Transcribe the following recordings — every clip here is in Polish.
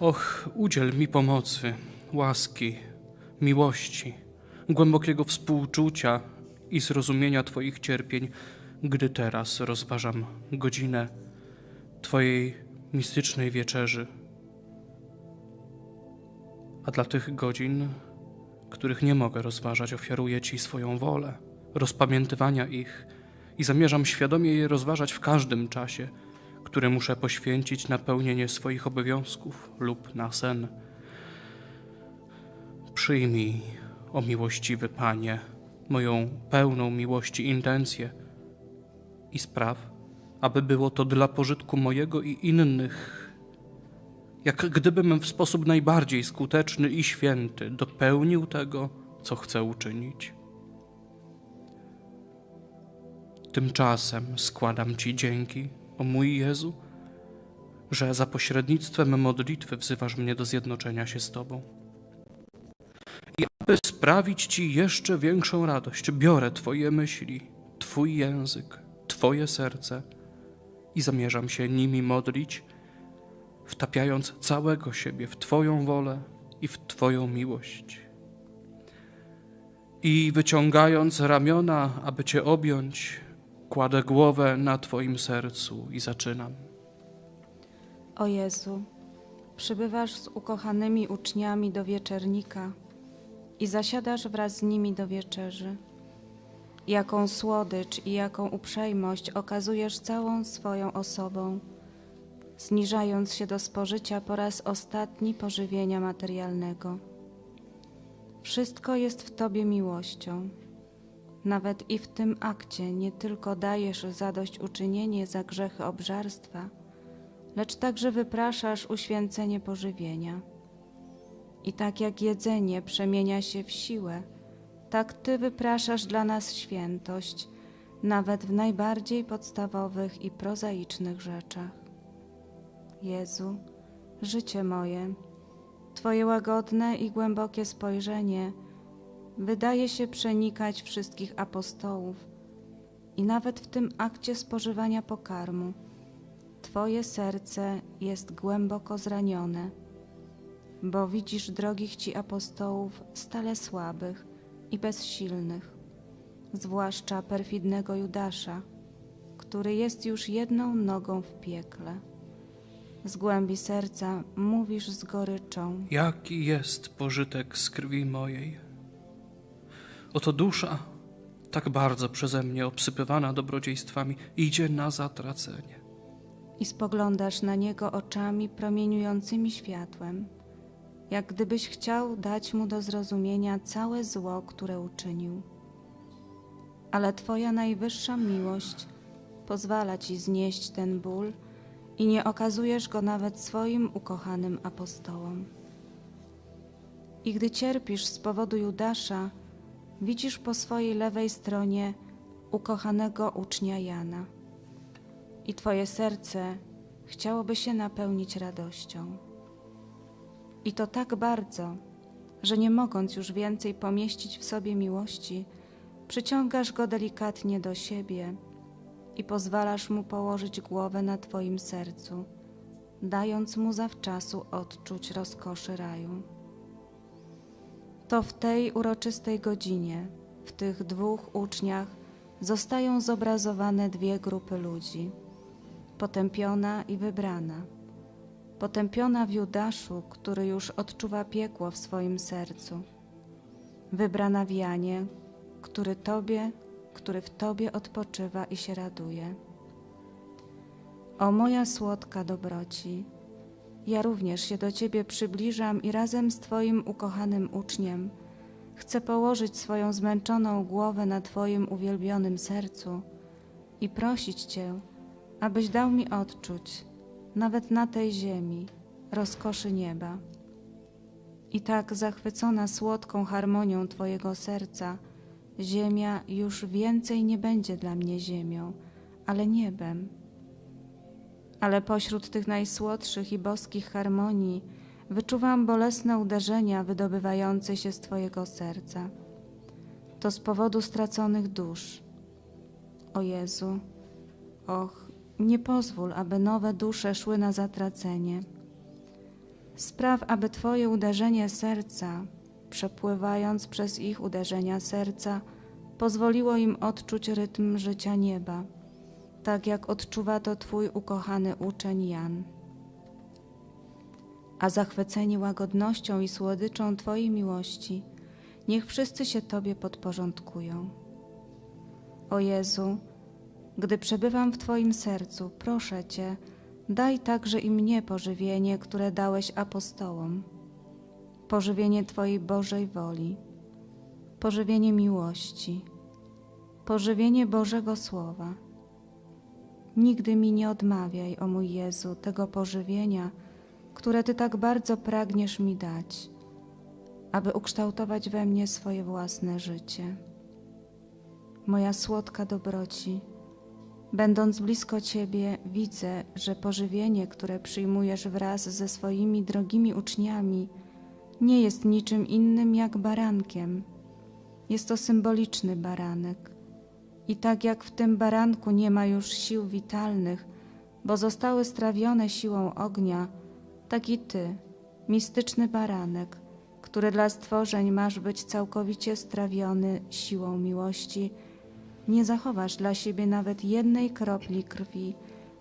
Och, udziel mi pomocy, łaski, miłości, głębokiego współczucia i zrozumienia Twoich cierpień, gdy teraz rozważam godzinę Twojej mistycznej wieczerzy. A dla tych godzin, których nie mogę rozważać, ofiaruję Ci swoją wolę, rozpamiętywania ich i zamierzam świadomie je rozważać w każdym czasie – które muszę poświęcić na pełnienie swoich obowiązków lub na sen. Przyjmij, o miłościwy Panie, moją pełną miłości intencję i spraw, aby było to dla pożytku mojego i innych, jak gdybym w sposób najbardziej skuteczny i święty dopełnił tego, co chcę uczynić. Tymczasem składam Ci dzięki o mój Jezu, że za pośrednictwem modlitwy wzywasz mnie do zjednoczenia się z Tobą. I aby sprawić Ci jeszcze większą radość, biorę Twoje myśli, Twój język, Twoje serce i zamierzam się nimi modlić, wtapiając całego siebie w Twoją wolę i w Twoją miłość. I wyciągając ramiona, aby Cię objąć, Kładę głowę na Twoim sercu i zaczynam. O Jezu, przybywasz z ukochanymi uczniami do wieczernika i zasiadasz wraz z nimi do wieczerzy. Jaką słodycz i jaką uprzejmość okazujesz całą swoją osobą, zniżając się do spożycia po raz ostatni pożywienia materialnego. Wszystko jest w Tobie miłością nawet i w tym akcie nie tylko dajesz zadośćuczynienie za grzechy obżarstwa, lecz także wypraszasz uświęcenie pożywienia. I tak jak jedzenie przemienia się w siłę, tak Ty wypraszasz dla nas świętość, nawet w najbardziej podstawowych i prozaicznych rzeczach. Jezu, życie moje, Twoje łagodne i głębokie spojrzenie – wydaje się przenikać wszystkich apostołów i nawet w tym akcie spożywania pokarmu Twoje serce jest głęboko zranione, bo widzisz drogich Ci apostołów stale słabych i bezsilnych, zwłaszcza perfidnego Judasza, który jest już jedną nogą w piekle. Z głębi serca mówisz z goryczą: Jaki jest pożytek z krwi mojej? Oto dusza, tak bardzo przeze mnie obsypywana dobrodziejstwami, idzie na zatracenie. I spoglądasz na niego oczami promieniującymi światłem, jak gdybyś chciał dać mu do zrozumienia całe zło, które uczynił. Ale Twoja najwyższa miłość pozwala Ci znieść ten ból i nie okazujesz go nawet swoim ukochanym apostołom. I gdy cierpisz z powodu Judasza, widzisz po swojej lewej stronie ukochanego ucznia Jana. I Twoje serce chciałoby się napełnić radością. I to tak bardzo, że nie mogąc już więcej pomieścić w sobie miłości, przyciągasz go delikatnie do siebie i pozwalasz mu położyć głowę na Twoim sercu, dając mu zawczasu odczuć rozkoszy raju to w tej uroczystej godzinie, w tych dwóch uczniach, zostają zobrazowane dwie grupy ludzi: potępiona i wybrana. Potępiona w Judaszu, który już odczuwa piekło w swoim sercu. Wybrana w Janie, który Tobie, który w Tobie odpoczywa i się raduje. O moja słodka dobroci, ja również się do Ciebie przybliżam i razem z Twoim ukochanym uczniem chcę położyć swoją zmęczoną głowę na Twoim uwielbionym sercu i prosić Cię, abyś dał mi odczuć, nawet na tej ziemi, rozkoszy nieba. I tak zachwycona słodką harmonią Twojego serca, ziemia już więcej nie będzie dla mnie ziemią, ale niebem. Ale pośród tych najsłodszych i boskich harmonii wyczuwam bolesne uderzenia wydobywające się z Twojego serca. To z powodu straconych dusz. O Jezu, och, nie pozwól, aby nowe dusze szły na zatracenie. Spraw, aby Twoje uderzenie serca, przepływając przez ich uderzenia serca, pozwoliło im odczuć rytm życia nieba, tak jak odczuwa to Twój ukochany uczeń Jan. A zachwyceni łagodnością i słodyczą Twojej miłości, niech wszyscy się Tobie podporządkują. O Jezu, gdy przebywam w Twoim sercu, proszę Cię, daj także i mnie pożywienie, które dałeś apostołom, pożywienie Twojej Bożej woli, pożywienie miłości, pożywienie Bożego Słowa. Nigdy mi nie odmawiaj, o mój Jezu, tego pożywienia, które Ty tak bardzo pragniesz mi dać, aby ukształtować we mnie swoje własne życie. Moja słodka dobroci, Będąc blisko Ciebie, widzę, że pożywienie, które przyjmujesz wraz ze swoimi drogimi uczniami, nie jest niczym innym jak barankiem. Jest to symboliczny baranek. I tak jak w tym baranku nie ma już sił witalnych, bo zostały strawione siłą ognia, tak i Ty, mistyczny baranek, który dla stworzeń masz być całkowicie strawiony siłą miłości, nie zachowasz dla siebie nawet jednej kropli krwi,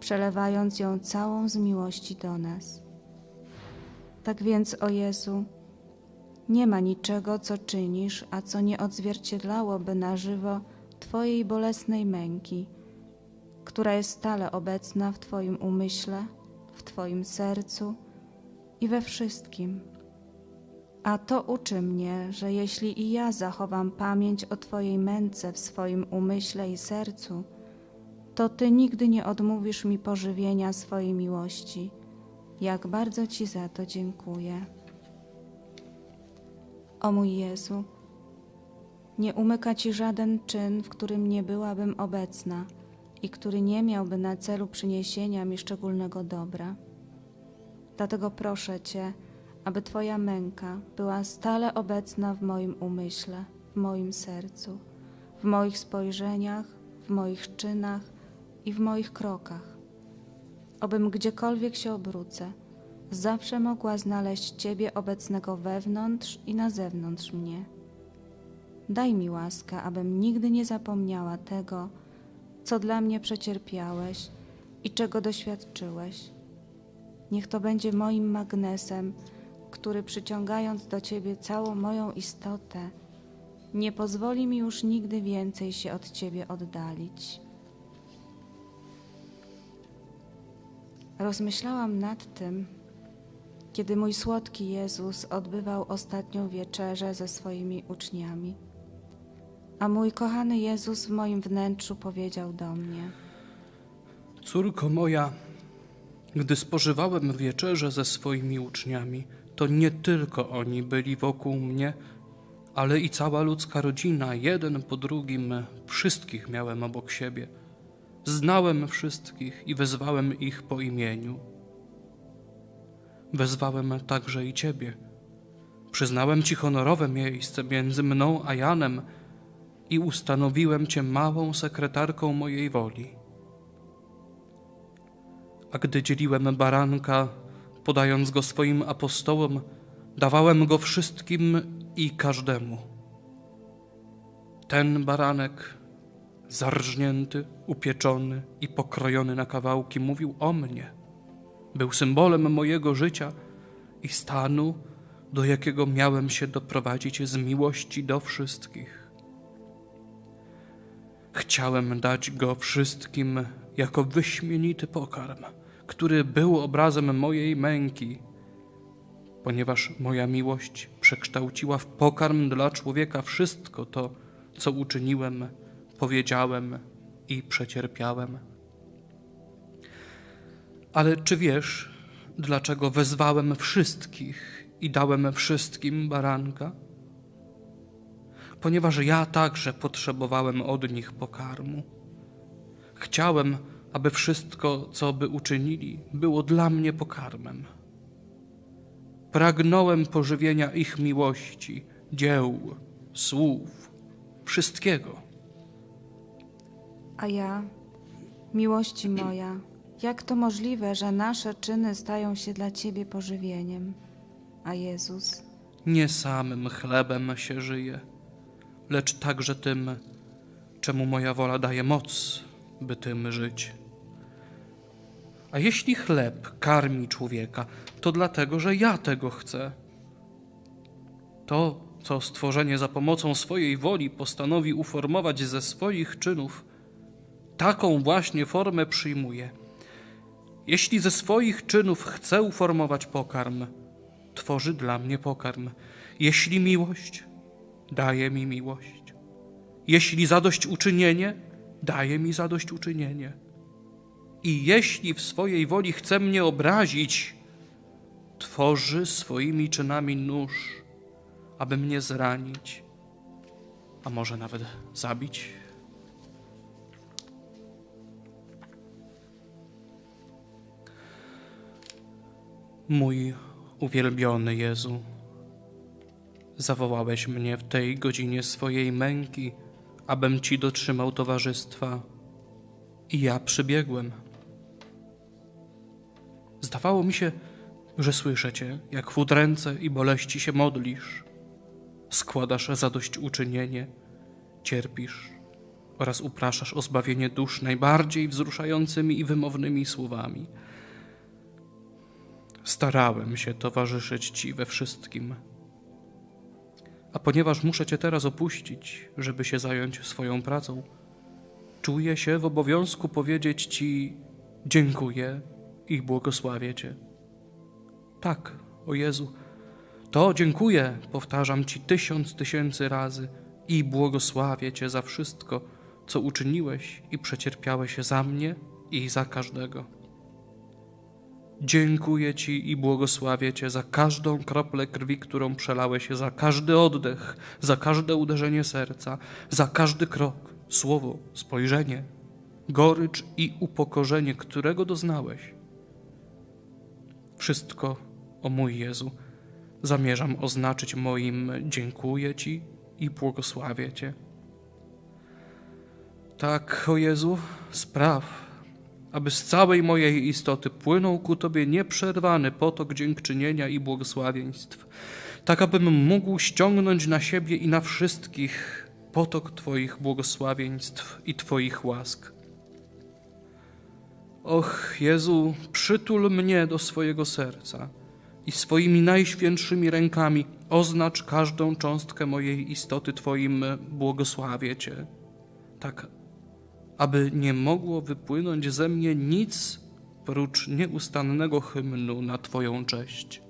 przelewając ją całą z miłości do nas. Tak więc, o Jezu, nie ma niczego, co czynisz, a co nie odzwierciedlałoby na żywo Twojej bolesnej męki, która jest stale obecna w Twoim umyśle, w Twoim sercu i we wszystkim. A to uczy mnie, że jeśli i ja zachowam pamięć o Twojej męce w swoim umyśle i sercu, to Ty nigdy nie odmówisz mi pożywienia swojej miłości. Jak bardzo Ci za to dziękuję. O mój Jezu, nie umyka Ci żaden czyn, w którym nie byłabym obecna i który nie miałby na celu przyniesienia mi szczególnego dobra. Dlatego proszę Cię, aby Twoja męka była stale obecna w moim umyśle, w moim sercu, w moich spojrzeniach, w moich czynach i w moich krokach. Obym gdziekolwiek się obrócę, zawsze mogła znaleźć Ciebie obecnego wewnątrz i na zewnątrz mnie. Daj mi łaskę, abym nigdy nie zapomniała tego, co dla mnie przecierpiałeś i czego doświadczyłeś. Niech to będzie moim magnesem, który przyciągając do Ciebie całą moją istotę, nie pozwoli mi już nigdy więcej się od Ciebie oddalić. Rozmyślałam nad tym, kiedy mój słodki Jezus odbywał ostatnią wieczerzę ze swoimi uczniami. A mój kochany Jezus w moim wnętrzu powiedział do mnie: Córko moja, gdy spożywałem wieczerzę ze swoimi uczniami, to nie tylko oni byli wokół mnie, ale i cała ludzka rodzina, jeden po drugim, wszystkich miałem obok siebie. Znałem wszystkich i wezwałem ich po imieniu. Wezwałem także i Ciebie. Przyznałem Ci honorowe miejsce między mną a Janem i ustanowiłem Cię małą sekretarką mojej woli. A gdy dzieliłem baranka, podając go swoim apostołom, dawałem go wszystkim i każdemu. Ten baranek, zarżnięty, upieczony i pokrojony na kawałki, mówił o mnie. Był symbolem mojego życia i stanu, do jakiego miałem się doprowadzić z miłości do wszystkich. Chciałem dać go wszystkim jako wyśmienity pokarm który był obrazem mojej męki, ponieważ moja miłość przekształciła w pokarm dla człowieka wszystko to, co uczyniłem, powiedziałem i przecierpiałem. Ale czy wiesz, dlaczego wezwałem wszystkich i dałem wszystkim baranka? Ponieważ ja także potrzebowałem od nich pokarmu. Chciałem, aby wszystko, co by uczynili, było dla mnie pokarmem. Pragnąłem pożywienia ich miłości, dzieł, słów, wszystkiego. A ja, miłości moja, jak to możliwe, że nasze czyny stają się dla Ciebie pożywieniem? A Jezus, Nie samym chlebem się żyje, lecz także tym, czemu moja wola daje moc, by tym żyć. A jeśli chleb karmi człowieka, to dlatego, że ja tego chcę. To, co stworzenie za pomocą swojej woli postanowi uformować ze swoich czynów, taką właśnie formę przyjmuje. Jeśli ze swoich czynów chce uformować pokarm, tworzy dla mnie pokarm. Jeśli miłość, daje mi miłość. Jeśli zadośćuczynienie, daje mi zadośćuczynienie. I jeśli w swojej woli chce mnie obrazić, tworzy swoimi czynami nóż, aby mnie zranić, a może nawet zabić. Mój uwielbiony Jezu, zawołałeś mnie w tej godzinie swojej męki, abym Ci dotrzymał towarzystwa, i ja przybiegłem. Zdawało mi się, że słyszę Cię, jak w udręce i boleści się modlisz, składasz zadośćuczynienie, cierpisz oraz upraszasz o zbawienie dusz najbardziej wzruszającymi i wymownymi słowami. Starałem się towarzyszyć Ci we wszystkim. A ponieważ muszę Cię teraz opuścić, żeby się zająć swoją pracą, czuję się w obowiązku powiedzieć Ci dziękuję i błogosławię Cię. Tak, o Jezu, to dziękuję, powtarzam Ci tysiąc tysięcy razy i błogosławię Cię za wszystko, co uczyniłeś i przecierpiałeś za mnie i za każdego. Dziękuję Ci i błogosławię Cię za każdą kroplę krwi, którą przelałeś, za każdy oddech, za każde uderzenie serca, za każdy krok, słowo, spojrzenie, gorycz i upokorzenie, którego doznałeś. Wszystko, o mój Jezu, zamierzam oznaczyć moim dziękuję Ci i błogosławię Cię. Tak, o Jezu, spraw, aby z całej mojej istoty płynął ku Tobie nieprzerwany potok dziękczynienia i błogosławieństw, tak abym mógł ściągnąć na siebie i na wszystkich potok Twoich błogosławieństw i Twoich łask. Och, Jezu, przytul mnie do swojego serca i swoimi najświętszymi rękami oznacz każdą cząstkę mojej istoty Twoim błogosławię Cię, tak aby nie mogło wypłynąć ze mnie nic prócz nieustannego hymnu na Twoją cześć.